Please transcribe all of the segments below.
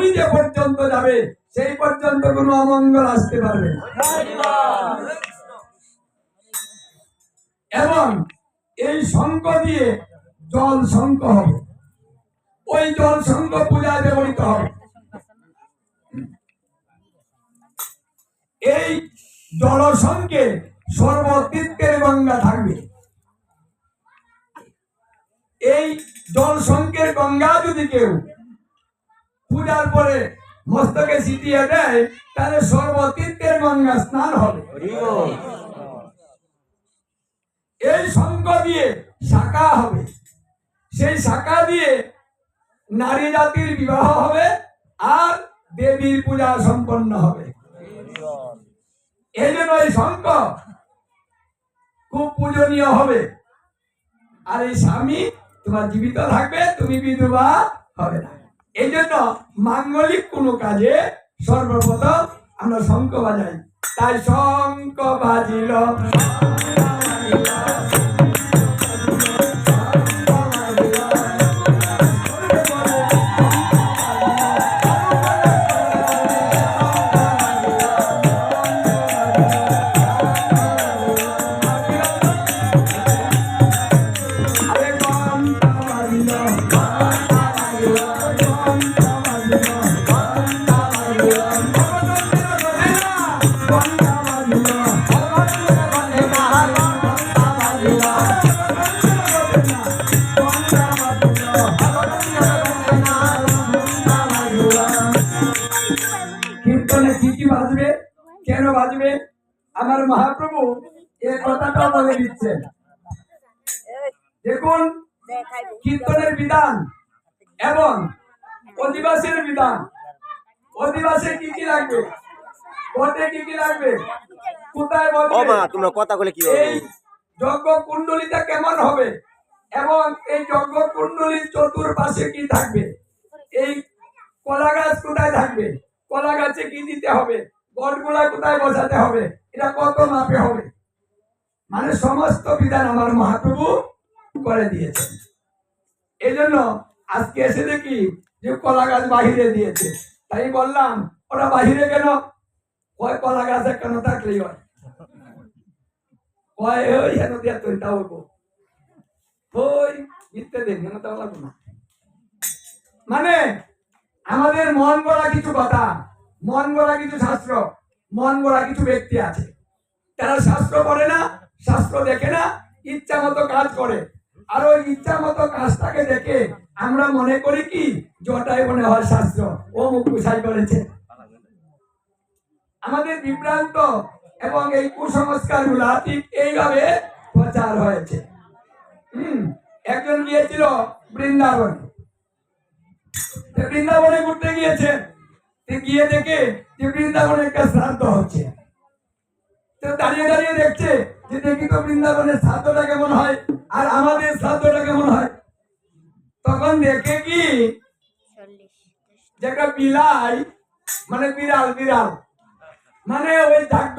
শনি যে পর্যন্ত যাবে, সেই পর্যন্ত কোনো অমঙ্গল আসতে পারবে এবং এই শঙ্খ দিয়ে জল শঙ্খ হবে। ওই জল শঙ্খ পূজায় ব্যবহৃত হবে। এই জলসংখ্যে সর্বতীর্থের গঙ্গা থাকবে। এই জল সংকের গঙ্গা যদি কেউ পূজার পরে মস্তকে ছিটিয়ে দেয়, তাহলে সর্বতীর্থের গঙ্গা স্নান হবে। এই শঙ্খ দিয়ে শাখা হবে। সেই শাখা দিয়ে নারী জাতির বিবাহ হবে আর দেবীর পূজা সম্পন্ন হবে। এই জন্য এই শঙ্খ খুব পূজনীয় হবে। আর এই স্বামী তোমার জীবিত থাকবে, তুমি বিধবা হবে না। এই জন্য মাঙ্গলিক কোনো কাজে সর্বপ্রথম আমরা শঙ্খ বাজাই তাই শঙ্খ বাজিল আরে কীর্তনের বিধান এবং অধিবাসের বিধান। অধিবাসে কি কি লাগবে? পথে কি কি লাগবে? কোথায় ও মা তোমরা কথা বলে কি এই যজ্ঞ কুণ্ডলিটা কেমন হবে? এবং এই যজ্ঞ কুণ্ডলীর চতুর্পাশে কি থাকবে? এই কলা গাছ কোথায় থাকবে? কলা গাছে কি দিতে হবে? গড়গুলা কোথায় বসাতে হবে? এটা কত মাপে হবে? মানে সমস্ত বিধান আমার মহাপ্রভু করে দিয়েছেন। এই জন্য আজকে এসে দেখি যে কলা গাছ বাহিরে দিয়েছে। তাই বললাম ওরা বাহিরে কেন? কয় কলা গাছে কেন থাকলেই হয়। মানে আমাদের মন গড়া কিছু কথা, মন গড়া কিছু শাস্ত্র, মন গড়া কিছু ব্যক্তি আছে। তারা শাস্ত্র পড়ে না, শাস্ত্র দেখে না, ইচ্ছা মতো কাজ করে। আর ওই ইচ্ছা মতো কাজটাকে দেখে আমরা মনে করি কি জটাই মনে হয় শাস্ত্র। ও মুখ কুসাই করেছে আমাদের বিভ্রান্ত এবং এই কুসংস্কারগুলা ঠিক এইভাবে প্রচার হয়েছে। হম, একজন গিয়েছিল বৃন্দাবন। বৃন্দাবনে ঘুরতে গিয়েছে। গিয়ে দেখে যে বৃন্দাবনে একটা শ্রাদ্ধ হচ্ছে। দাঁড়িয়ে দাঁড়িয়ে দেখছে যে দেখি তো বৃন্দাবনের শ্রাদ্ধটা কেমন হয় আর আমাদের শ্রাদ্ধটা কেমন হয় তখন দেখে কি যে একটা বিলাই মানে বিড়াল বিড়াল। মানে ওই যজ্ঞ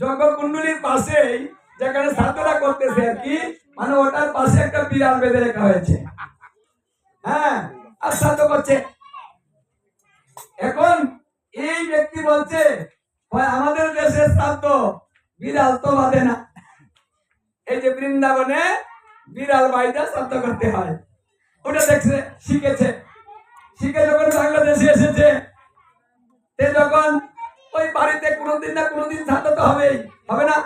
যজ্ঞ কুণ্ডলীর পাশেই যেখানে শ্রাদ্ধটা করতেছে আর কি মানে ওটার পাশে একটা বিড়াল বেঁধে রাখা হয়েছে। হ্যাঁ আর শ্রাদ্ধ করছে। এখন এই ব্যক্তি বলছে "হয় আমাদের দেশের শ্রাদ্ধ বিড়াল তো বাঁধে না। এই যে বৃন্দাবনে বিড়াল বাইদা শ্রাদ্ধ করতে হয়। ওটা দেখছে, শিখেছে। শিখে যখন বাংলাদেশে এসেছে যখন ওই বাড়িতে কোনোদিন না কোনোদিন শ্রাদ্ধ তো হবেই, হবে না?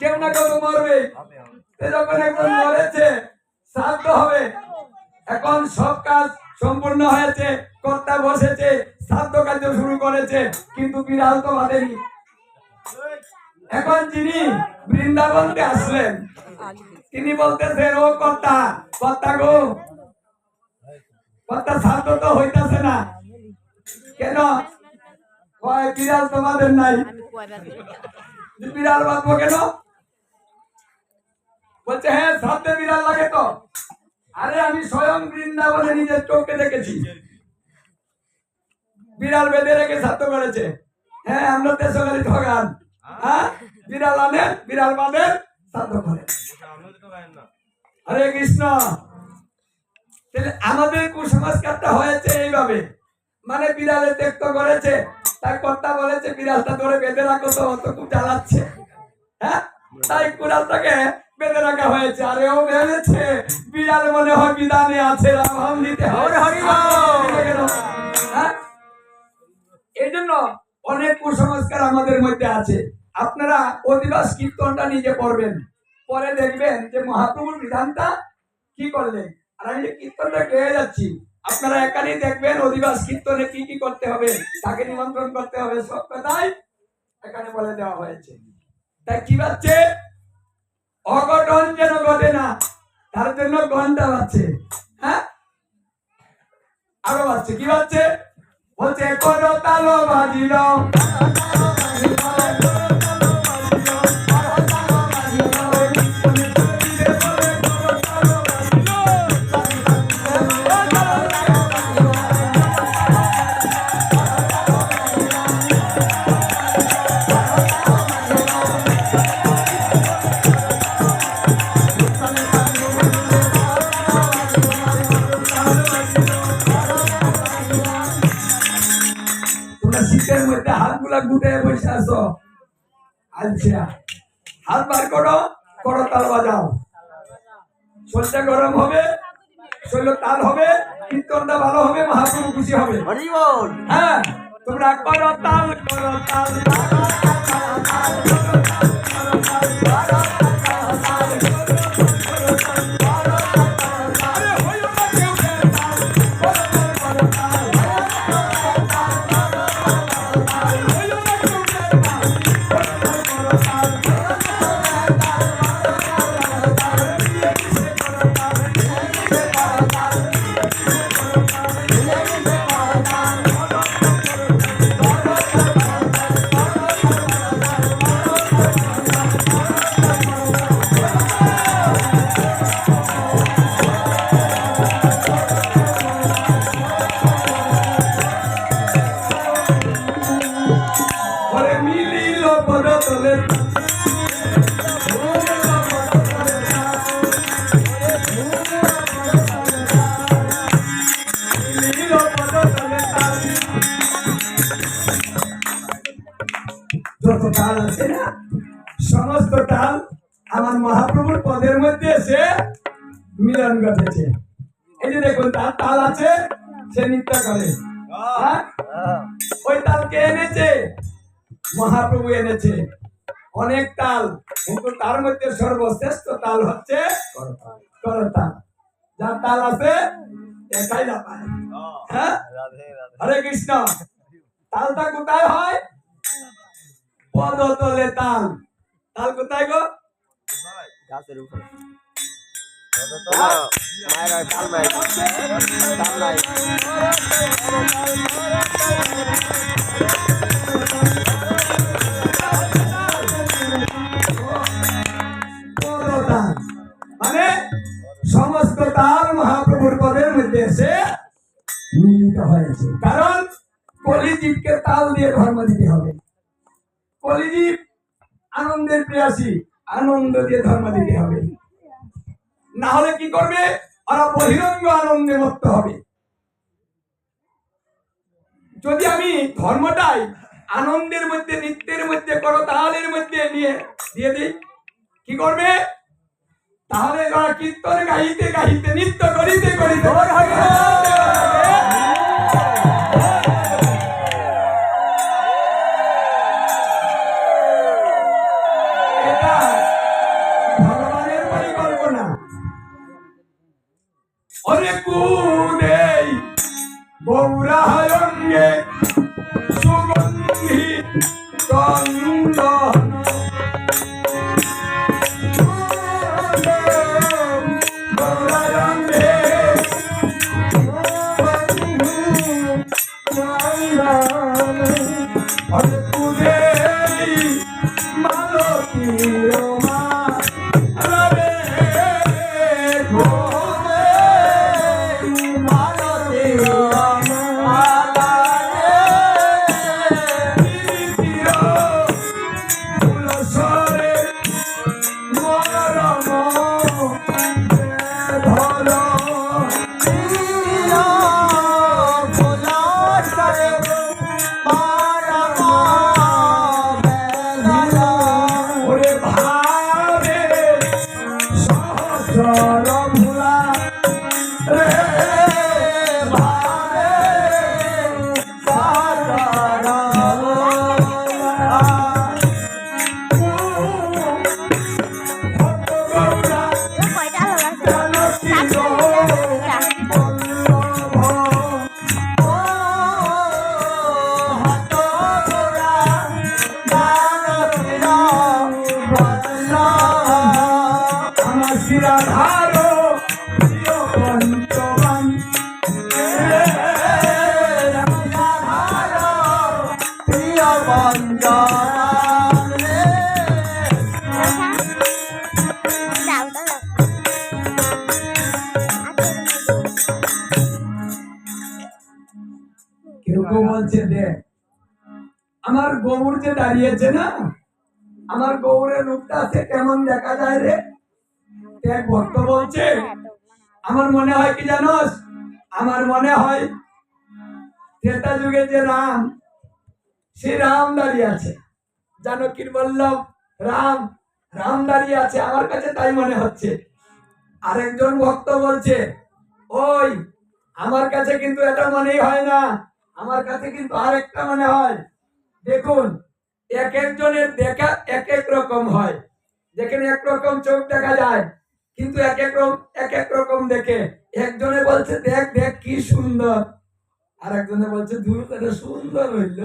কেউ না কেউ মরবে। যখন একজন মরেছে শ্রাদ্ধ হবে। এখন সব কাজ সম্পূর্ণ হয়েছে, কর্তা বসেছে শ্রাদ্ধ কার্য শুরু করেছে, কিন্তু বিড়াল তো বাঁধেনি। এখন যিনি বৃন্দাবনকে আসলেন, তিনি বলতেছেন, ও কর্তা কর্তা গো কর্তা শ্রাদ্ধ তো হইতাছে না। কেন? কয় বিড়াল তোমাদের নাই? বিড়াল বাঁধবো কেন? বলছে হ্যাঁ শ্রাদ্ধে বিড়াল লাগে তো। আরে আমি স্বয়ং বৃন্দাবনে নিজের চোখে দেখেছি। বিড়াল বেঁধে রেখে শ্রাদ্ধ করেছে। হ্যাঁ আমরা দেশকারী ঠগান। হ্যাঁ বিড়াল আনেন বিড়াল বাঁধেন শ্রাদ্ধ করেন। হরে কৃষ্ণ। তাহলে আমাদের কুসংস্কারটা হয়েছে এইভাবে। মানে বিড়ালে ত্যক্ত করেছে তাই কর্তা বলেছে বিড়ালটা ধরে বেঁধে রাখো তো অত খুব জ্বালাচ্ছে। হ্যাঁ? তাই কুড়ালটাকে বেঁধে রাখা হয়েছে আরে ও ভেবেছে বিড়াল মনে হয় বিধানে আছে রাম দিতে হবে হ্যাঁ এই জন্য অনেক কুসংস্কার আমাদের মধ্যে আছে। আপনারা অধিবাস কীর্তনটা নিজে পড়বেন। পরে দেখবেন যে মহাপ্রভুর বিধানটা কি করলেন? আর আমি কীর্তনটা গেয়ে যাচ্ছি, আপনারা এখানেই দেখবেন অধিবাস কীর্তনে কি কি করতে হবে, তাকে নিমন্ত্রণ করতে হবে, সব কথাই এখানে বলে দেওয়া হয়েছে। তাই কি বাচ্চে অঘটন যেন ঘটে না, তার জন্য ঘণ্টা বাজছে হ্যাঁ? আরও বাজছে, কি বাজছে? বলছে করো তালো বাজিল আচ্ছা হাত বার করো করো তাল বাজাও। শরীরটা গরম হবে শরীর তাল হবে কীর্তনটা ভালো হবে মহাপ্রভু খুশি হবে। হ্যাঁ তোমরা করো তাল করো তাল আরে যত তাল আছে না সমস্ত তাল আমার মহাপ্রভুর পদের মধ্যে এসে মিলন ঘটেছে। এই যে দেখুন তার তাল আছে সে নৃত্য করে। হ্যাঁ? ওই তাল কে এনেছে? মহাপ্রভু এনেছে। অনেক তাল কিন্তু তার মধ্যে সর্বশ্রেষ্ঠ তাল হচ্ছে করতাল যার তাল আছে একাই না পায় হ্যাঁ হরে কৃষ্ণ তালটা কোথায় হয় পদতলে তাল তাল কোথায় গো গাছের উপরে মায়ের তাল নাই তাল নাই দিয়ে ধর্ম দিতে হবে। না হলে কি করবে? ওরা বহিরঙ্গ আনন্দে মত্ত হবে। যদি আমি ধর্মটাই আনন্দের মধ্যে, নৃত্যের মধ্যে করো তালের মধ্যে নিয়ে দিয়ে দিই, কি করবে? তাহলে ওরা কীর্তন গাইতে গাইতে, নৃত্য করিতে করিতে গৌরাহরঙ্গে সুগন্ধি চন্দন বলছে, দেখ, আমার গৌর যে দাঁড়িয়েছে না, আমার গৌরের লোকটা আছে কেমন দেখা যায় রে? এক ভক্ত বলছে আমার মনে হয় কি জানোস? আমার মনে হয় ত্রেতা যুগে যে রাম সে রাম দাঁড়িয়ে আছে। জানকীর বল্লভ? রাম। রাম দাঁড়িয়ে আছে, আমার কাছে তাই মনে হচ্ছে। আরেকজন ভক্ত বলছে, ওই, আমার কাছে কিন্তু এটা মনেই হয় না। আমার কাছে কিন্তু আরেকটা মনে হয়। দেখুন, এক একজনের দেখা এক এক রকম হয়। যেখানে এক রকম চোখ দেখা যায় কিন্তু এক এক রকম, এক এক রকম দেখে। একজনে বলছে, দেখ দেখ, কি সুন্দর। আর একজনে বলছে এটা সুন্দর হইল।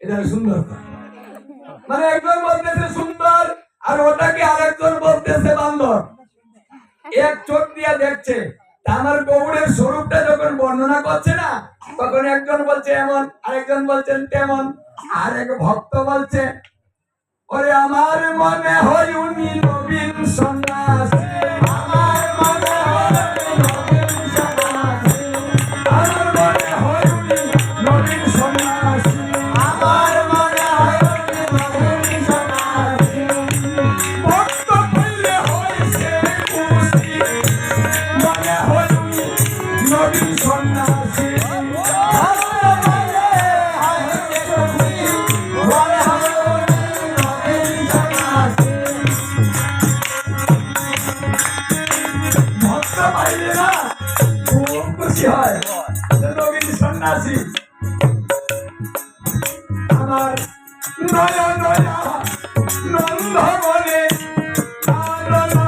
এটা সুন্দর। মানে একজন বলতেছে সুন্দর, আর ওটাকে আরেকজন বলতেছে বান্দর। এক চোখ দেখছে আমার গৌড়ের স্বরূপটা যখন বর্ণনা করছে না, তখন একজন বলছে এমন, আরেকজন বলছেন তেমন আর এক ভক্ত বলছে, ওরে আমার মনে হয় উনি নবীন নয়া নয়া নন্দ মনে আননা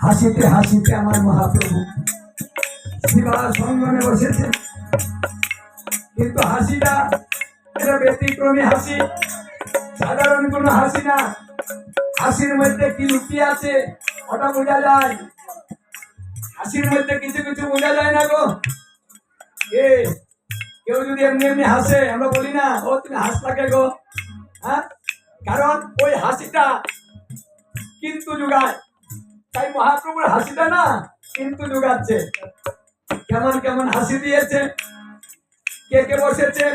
হাসিতে হাসিতে আমার মহাপ্রভু শিবা সঙ্গনে বসেছে কিন্তু হাসিটা এটা ব্যতিক্রমী হাসি সাধারণ কোনো হাসি না। হাসির মধ্যে কি লুকিয়ে আছে? ওটা বোঝা যায়। হাসির মধ্যে কিছু কিছু বোঝা যায় না গো। এ, কেউ যদি এমনি এমনি হাসে, আমরা বলি না, ও, তুমি হাসলাকে গো? হ্যাঁ? কারণ ওই হাসিটা কিন্তু যুগায় তাই মহাপ্রভুর হাসিটা না কিন্তু যুগাচ্ছে কেমন কেমন হাসি দিয়েছে। কে কে বসেছে?